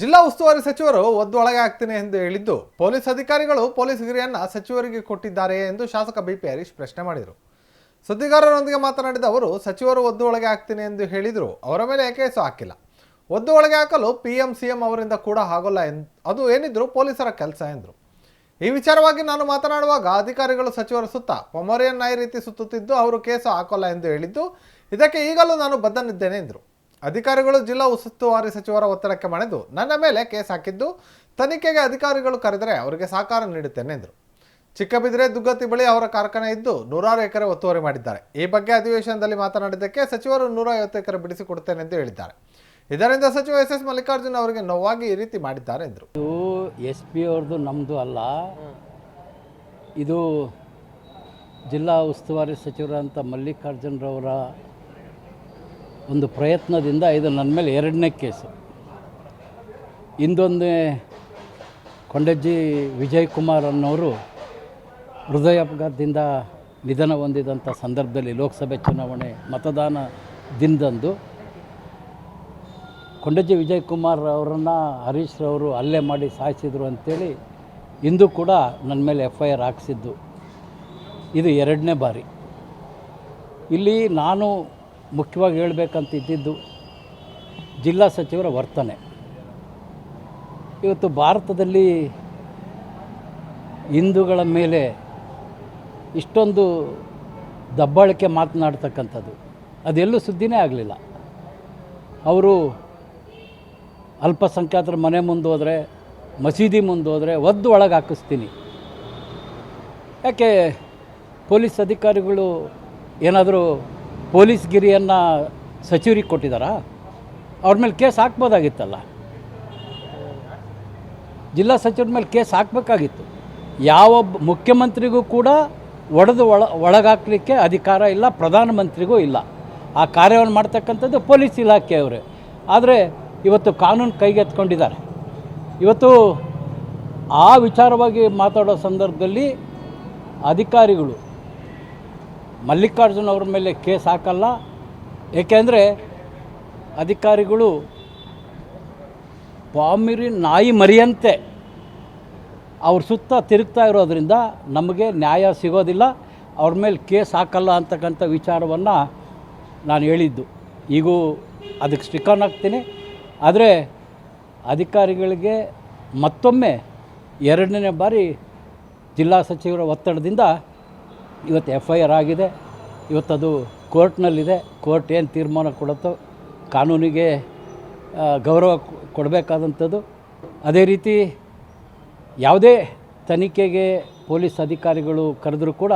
ಜಿಲ್ಲಾ ಉಸ್ತುವಾರಿ ಸಚಿವರು ಒದ್ದೊಳಗೆ ಆಗ್ತೇನೆ ಎಂದು ಹೇಳಿದ್ದು, ಪೊಲೀಸ್ ಅಧಿಕಾರಿಗಳು ಪೊಲೀಸ್ ಗಿರಿಯನ್ನ ಸಚಿವರಿಗೆ ಕೊಟ್ಟಿದ್ದಾರೆ ಎಂದು ಶಾಸಕ ಬಿಪಿ ಹರೀಶ್ ಪ್ರಶ್ನೆ ಮಾಡಿದರು. ಸುದ್ದಿಗಾರರೊಂದಿಗೆ ಮಾತನಾಡಿದ ಅವರು, ಸಚಿವರು ಒದ್ದು ಒಳಗೆ ಆಗ್ತೀನಿ ಎಂದು ಹೇಳಿದ್ರು, ಅವರ ಮೇಲೆ ಕೇಸು ಹಾಕಿಲ್ಲ. ಒದ್ದು ಒಳಗೆ ಹಾಕಲು ಪಿ ಎಂ ಸಿ ಎಂ ಅವರಿಂದ ಕೂಡ ಆಗೋಲ್ಲ ಎಂದು ಅದು ಏನಿದ್ರು ಪೊಲೀಸರ ಕೆಲಸ ಎಂದರು. ಈ ವಿಚಾರವಾಗಿ ನಾನು ಮಾತನಾಡುವಾಗ ಅಧಿಕಾರಿಗಳು ಸಚಿವರ ಸುತ್ತ ಪೊಮರಿಯನ್ ನಾಯಿ ರೀತಿ ಸುತ್ತುತ್ತಿದ್ದು, ಅವರು ಕೇಸು ಹಾಕೋಲ್ಲ ಎಂದು ಹೇಳಿದ್ದು, ಇದಕ್ಕೆ ಈಗಲೂ ನಾನು ಬದ್ಧನಿದ್ದೇನೆ ಎಂದರು. ಅಧಿಕಾರಿಗಳು ಜಿಲ್ಲಾ ಉಸ್ತುವಾರಿ ಸಚಿವರ ಒತ್ತಡಕ್ಕೆ ಮಣಿದು, ನನ್ನ ಮೇಲೆ ಕೇಸ್ ಹಾಕಿದ್ದು, ತನಿಖೆಗೆ ಅಧಿಕಾರಿಗಳು ಕರೆದರೆ ಅವರಿಗೆ ಸಹಕಾರ ನೀಡುತ್ತೇನೆ ಎಂದರು. ಚಿಕ್ಕಬಿದ್ರೆ ದುಗ್ಗತಿ ಬಳಿ ಅವರ ಕಾರ್ಖಾನೆ ಇದ್ದು ನೂರಾರು ಎಕರೆ ಒತ್ತುವರಿ ಮಾಡಿದ್ದಾರೆ. ಈ ಬಗ್ಗೆ ಅಧಿವೇಶನದಲ್ಲಿ ಮಾತನಾಡಿದ್ದಕ್ಕೆ ಸಚಿವರು ನೂರ ಐವತ್ತು ಎಕರೆ ಬಿಡಿಸಿಕೊಡುತ್ತೇನೆ ಎಂದು ಹೇಳಿದ್ದಾರೆ. ಇದರಿಂದ ಸಚಿವ ಎಸ್ ಎಸ್ ಮಲ್ಲಿಕಾರ್ಜುನ್ ಅವರಿಗೆ ನೋವಾಗಿ ಈ ರೀತಿ ಮಾಡಿದ್ದಾರೆ ಎಂದರು. ಎಸ್ ಪಿ ಅವ್ರದ್ದು ನಮ್ಮದು ಅಲ್ಲ. ಇದು ಜಿಲ್ಲಾ ಉಸ್ತುವಾರಿ ಸಚಿವರಂತ ಮಲ್ಲಿಕಾರ್ಜುನರವರ ಒಂದು ಪ್ರಯತ್ನದಿಂದ ಇದು ನನ್ನ ಮೇಲೆ ಎರಡನೇ ಕೇಸು. ಇಂದೊಂದೇ ಕೊಂಡಜ್ಜಿ ವಿಜಯ್ ಕುಮಾರ್ ಅನ್ನೋರು ಹೃದಯಾಘಾತದಿಂದ ನಿಧನ ಹೊಂದಿದಂಥ ಸಂದರ್ಭದಲ್ಲಿ ಲೋಕಸಭೆ ಚುನಾವಣೆ ಮತದಾನ ದಿನದಂದು ಕೊಂಡಜ್ಜಿ ವಿಜಯ್ ಕುಮಾರ್ ಅವರನ್ನು ಹರೀಶ್ ರವರು ಹಲ್ಲೆ ಮಾಡಿ ಸಾಯಿಸಿದರು ಅಂತೇಳಿ ಇಂದು ಕೂಡ ನನ್ನ ಮೇಲೆ ಎಫ್ ಐ ಆರ್ ಹಾಕ್ಸಿದ್ದು. ಇದು ಎರಡನೇ ಬಾರಿ. ಇಲ್ಲಿ ನಾನು ಮುಖ್ಯವಾಗಿ ಹೇಳಬೇಕಂತ ಇದ್ದಿದ್ದು ಜಿಲ್ಲಾ ಸಚಿವರ ವರ್ತನೆ. ಇವತ್ತು ಭಾರತದಲ್ಲಿ ಹಿಂದೂಗಳ ಮೇಲೆ ಇಷ್ಟೊಂದು ದಬ್ಬಾಳಿಕೆ ಮಾತನಾಡ್ತಕ್ಕಂಥದ್ದು. ಅದೆಲ್ಲೂ ಸುದ್ದಿನೇ ಆಗಲಿಲ್ಲ. ಅವರು ಅಲ್ಪಸಂಖ್ಯಾತರ ಮನೆ ಮುಂದೆ ಹೋದರೆ ಮಸೀದಿ ಮುಂದೆ ಹೋದರೆ ಒದ್ದು ಒಳಗೆ ಹಾಕಿಸ್ತೀನಿ. ಯಾಕೆ ಪೊಲೀಸ್ ಅಧಿಕಾರಿಗಳು ಏನಾದರೂ ಪೊಲೀಸ್ ಗಿರಿಯನ್ನು ಸಚಿವರಿಗೆ ಕೊಟ್ಟಿದ್ದಾರಾ ಅವ್ರ ಮೇಲೆ ಕೇಸ್ ಹಾಕ್ಬೋದಾಗಿತ್ತಲ್ಲ. ಜಿಲ್ಲಾ ಸಚಿವರ ಮೇಲೆ ಕೇಸ್ ಹಾಕಬೇಕಾಗಿತ್ತು. ಯಾವ ಮುಖ್ಯಮಂತ್ರಿಗೂ ಕೂಡ ಒಡೆದು ಒಳ, ಒಳಗಾಕಲಿಕ್ಕೆ ಅಧಿಕಾರ ಇಲ್ಲ, ಪ್ರಧಾನಮಂತ್ರಿಗೂ ಇಲ್ಲ. ಆ ಕಾರ್ಯವನ್ನು ಮಾಡ್ತಕ್ಕಂಥದ್ದು ಪೊಲೀಸ್ ಇಲಾಖೆಯವರೇ. ಆದರೆ ಇವತ್ತು ಕಾನೂನು ಕೈಗೆತ್ಕೊಂಡಿದ್ದಾರೆ ಇವತ್ತು ಆ ವಿಚಾರವಾಗಿ ಮಾತಾಡೋ ಸಂದರ್ಭದಲ್ಲಿ ಅಧಿಕಾರಿಗಳು ಮಲ್ಲಿಕಾರ್ಜುನ್ ಅವ್ರ ಮೇಲೆ ಕೇಸ್ ಹಾಕಲ್ಲ. ಏಕೆಂದರೆ ಅಧಿಕಾರಿಗಳು ಪಾಮಿರಿ ನಾಯಿ ಮರಿಯಂತೆ ಅವ್ರ ಸುತ್ತ ತಿರುಗ್ತಾ ಇರೋದ್ರಿಂದ ನಮಗೆ ನ್ಯಾಯ ಸಿಗೋದಿಲ್ಲ. ಅವ್ರ ಮೇಲೆ ಕೇಸ್ ಹಾಕಲ್ಲ ಅಂತಕ್ಕಂಥ ವಿಚಾರವನ್ನು ನಾನು ಹೇಳಿದ್ದು. ಈಗೂ ಅದಕ್ಕೆ ಸ್ಟಿಕನ್ ಹಾಕ್ತೀನಿ. ಆದರೆ ಅಧಿಕಾರಿಗಳಿಗೆ ಮತ್ತೊಮ್ಮೆ ಎರಡನೇ ಬಾರಿ ಜಿಲ್ಲಾ ಸಚಿವರ ಒತ್ತಡದಿಂದ ಇವತ್ತು ಎಫ್ ಐ ಆರ್ ಆಗಿದೆ, ಇವತ್ತದು ಕೋರ್ಟ್ನಲ್ಲಿದೆ, ಕೋರ್ಟ್ ಏನು ತೀರ್ಮಾನ ಕೊಡುತ್ತೋ, ಕಾನೂನಿಗೆ ಗೌರವ ಕೊಡಬೇಕಾದಂಥದ್ದು. ಅದೇ ರೀತಿ ಯಾವುದೇ ತನಿಖೆಗೆ ಪೊಲೀಸ್ ಅಧಿಕಾರಿಗಳು ಕರೆದರೂ ಕೂಡ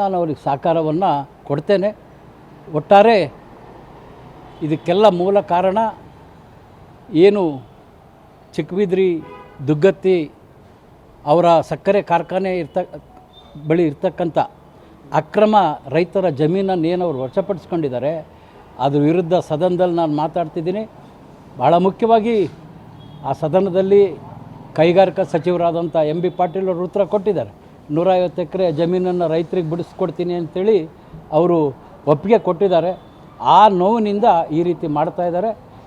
ನಾನು ಅವ್ರಿಗೆ ಸಹಕಾರವನ್ನು ಕೊಡ್ತೇನೆ. ಒಟ್ಟಾರೆ ಇದಕ್ಕೆಲ್ಲ ಮೂಲ ಕಾರಣ ಏನು ಚಿಕ್ಕಬಿದ್ರಿ ದುಗ್ಗತ್ತಿ ಅವರ ಸಕ್ಕರೆ ಕಾರ್ಖಾನೆ ಇರ್ತ ಬಳಿ ಇರ್ತಕ್ಕಂಥ ಅಕ್ರಮ ರೈತರ ಜಮೀನನ್ನು ಏನು ಅವರು ವಶಪಡಿಸ್ಕೊಂಡಿದ್ದಾರೆ, ಅದ್ರ ವಿರುದ್ಧ ಸದನದಲ್ಲಿ ನಾನು ಮಾತಾಡ್ತಿದ್ದೀನಿ. ಭಾಳ ಮುಖ್ಯವಾಗಿ ಆ ಸದನದಲ್ಲಿ ಕೈಗಾರಿಕಾ ಸಚಿವರಾದಂಥ ಎಂ ಬಿ ಪಾಟೀಲ್ ಅವರು ಉತ್ತರ ಕೊಟ್ಟಿದ್ದಾರೆ. ನೂರೈವತ್ತು ಎಕರೆ ಜಮೀನನ್ನು ರೈತರಿಗೆ ಬಿಡಿಸ್ಕೊಡ್ತೀನಿ ಅಂಥೇಳಿ ಅವರು ಒಪ್ಪಿಗೆ ಕೊಟ್ಟಿದ್ದಾರೆ. ಆ ನೋವಿನಿಂದ ಈ ರೀತಿ ಮಾಡ್ತಾ ಇದ್ದಾರೆ.